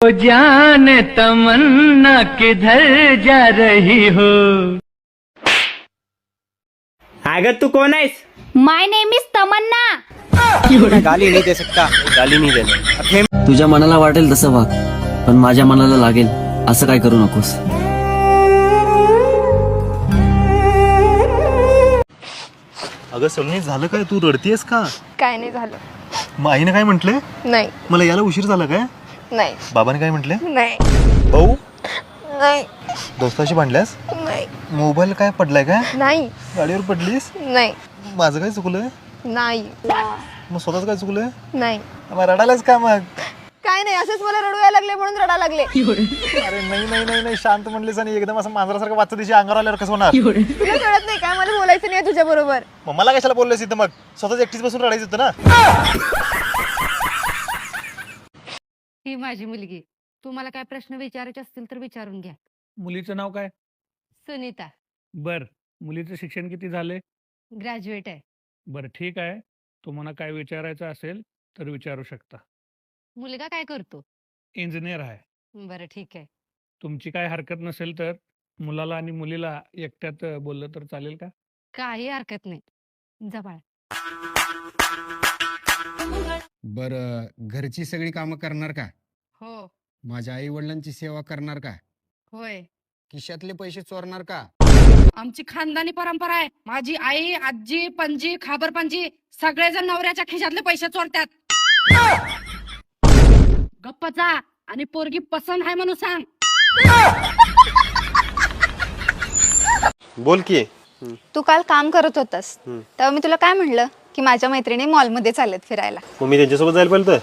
ओ जान तमन्ना किधर जा रही हो। अगं तू कोण आहेस? My name is Tamanna. गाली नहीं दे सकता. गाली नहीं देना तुझ्या मनाला वाटेल तसं वाग पण माझ्या मनाला लागेल असं काय करू नकोस. अगं सगळं झालं काय? तू रडतीयस का? काय नाही झालं. मग आईने काय म्हटलंय नाही. मला याला उशीर झाला काय? नाही. बाबाने काय म्हटले? नाही. भाऊ? नाही. दोस्ताशी भांडल्यास? नाही. मोबाईल काय पडलाय काय? नाही. गाडीवर पडलीस? नाही. माझं काय चुकलंय? नाही. मग स्वतःच काय चुकलंय? नाही. मग रडायलाच का मग? काय नाही असेच मला रडू यायला लागले म्हणून रडा लागले. अरे नाही नाही नाही नाही शांत म्हणलीस आणि एकदम असं मांजरासारखं वाचत दिशी अंगावर आल्यावर कसं होणार? तुला कळत नाही काय? मला बोलायचं नाही तुझ्या बरोबर मग मला कशाला बोललेस इथं मग? स्वतःच एकटीच बसून रडायचं होतं ना? माझी मुलगी. तुम्हाला काय प्रश्न विचारायचे असतील तर विचारून घ्या. मुलीचं नाव काय? सुनीता. बर. मुलीचं शिक्षण किती झाले ग्रॅज्युएट आहे. बरं ठीक आहे. तुम्हाला काय विचारायचं असेल तर विचारू शकता. मुलगा काय करतो? इंजिनियर आहे. बरं ठीक आहे. तुमची काय हरकत नसेल तर मुलाला आणि मुलीला एकट्यात बोललं तर चालेल का? काही हरकत नाही. जवळ बर घरची सगळी कामं करणार का? माझ्या आई वडिलांची सेवा करणार का? होय. खिशातले पैसे चोरणार का? आमची खानदानी परंपरा आहे. माझी आई आजी पणजी खाबर पणजी सगळेजण नवऱ्याच्या खिशातले पैसे चोरतात. गप्प जा आणि पोरगी पसंत आहे म्हणून सांग. बोल की. तू काल काम करत होतास. तेव्हा मी तुला काय म्हणलं की माझ्या मैत्रिणी मॉलमध्ये चाललेत फिरायला. मग मी त्यांच्यासोबत जायला पाहिजे.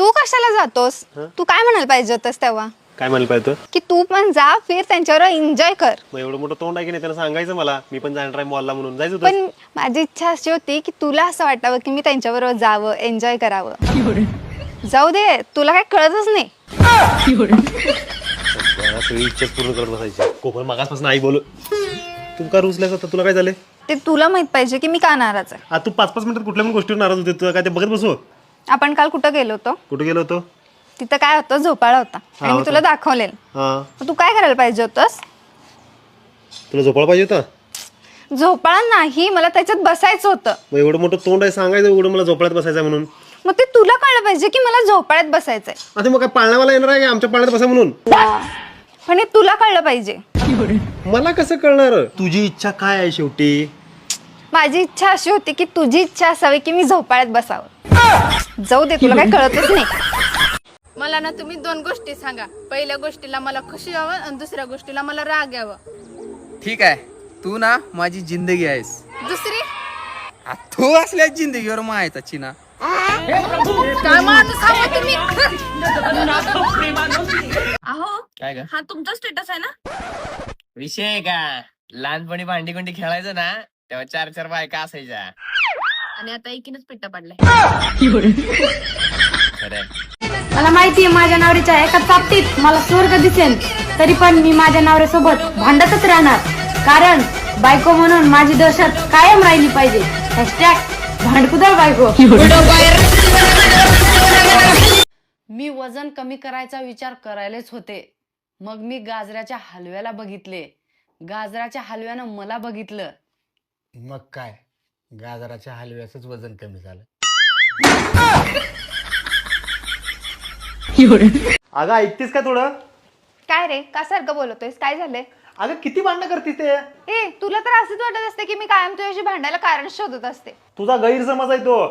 तू कशाला जातोस? तू काय म्हणायला पाहिजे होतस तेव्हा? काय म्हणायला पाहिजे होतं? की तू पण जा फिर त्यांच्यावर एन्जॉय कर. मग एवढं मोठं तोंड आहे की नाही त्यांना सांगायचं मला? मी पण जाणार आहे मॉलला म्हणून. जायचं होतं पण माझी इच्छा अशी होती की तुला असं वाटावं की मी त्यांच्याबरोबर जावं एन्जॉय करावं. जाऊ दे तुला काय कळतच नाही. मला सगळी इच्छाच पूर्ण करत बसायची. कोकण मागासपासून आई बोल तू का रुचल्यास आता? तुला काय झाले ते तुला माहीत पाहिजे की मी का नाराज आहे. आता तू पाच पाच मिनिटात कुठल्या पण गोष्टीवर नाराज होते. तुला काय ते बघत बसू? आपण काल कुठं गेलो होतो? कुठे गेलो होतो? तिथं काय होतं? झोपाळा होता. आणि मी होता. तुला दाखवलेलं. हा. मग तू काय करायला पाहिजे होतंस? तुला झोपाळा पाहिजे होता? झोपाळा नाही मला त्याच्यात बसायचं होतं. मग एवढं मोठं तोंड आहे सांगायचं एवढं मला झोपाळ्यात बसायचं आहे म्हणून. मग ते तुला कळलं पाहिजे की मला झोपाळ्यात बसायचंय. आता मग काय पाळण्यावाला येणार आहे का? आमच्या पाळण्यात बसा म्हणून. पण हे तुला कळलं पाहिजे. मला कसं कळणार? तुझी इच्छा काय आहे शेवटी? माझी इच्छा अशी होती की तुझी इच्छा असावी की मी झोपाळ्यात बसावं. जाऊ दे तुला काय कळतच नाही. मला ना तुम्ही दोन गोष्टी सांगा. पहिल्या गोष्टीला मला खुशी यावं आणि दुसऱ्या गोष्टीला मला राग यावं. ठीक आहे. तू ना माझी जिंदगी आहेस. दुसरी? आ, तू असल्या जिंदगीवर मायचा चिना. काय माणूस हवा तुम्ही? अहो काय का हा तुमचा स्टेटस आहे ना? विषय आहे का? लहानपणी भांडी कोंडी खेळायचं ना तेव्हा चार चार बायका असायच्या. आणि आता एकीनच पिट्टा पडलाय. खरंय. मला माहितीये माझ्या नवऱ्याच्या एका चापटीत मला स्वर्ग दिसेल तरी पण मी माझ्या नवऱ्यासोबत भांडतच राहणार. कारण बायको म्हणून माझी दहशत कायम राहिली पाहिजे. हॅशटॅग भांडकुदळ बायको. मी वजन कमी करायचा विचार करायलाच होते. मग मी गाजराच्या हलव्याला बघितले. गाजराच्या हलव्यानं मला बघितलं. मग काय? गाजराच्या हलव्याचंच वजन कमी झालं. अगं ऐकतेस का थोडं? काय रे? का सारखं बोलतोयस? काय झालंय? अगं किती भांडणं करतीस ते? ए तुला तर असंच वाटत असते की मी कायम तुझ्याशी भांडायला कारण शोधत असते. तुझा गैरसमज आहे तो.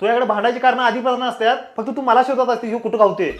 तुझ्याकडे भांडायची कारण आधीपासून असतात फक्त तू मला शोधत असते कुठं गावते?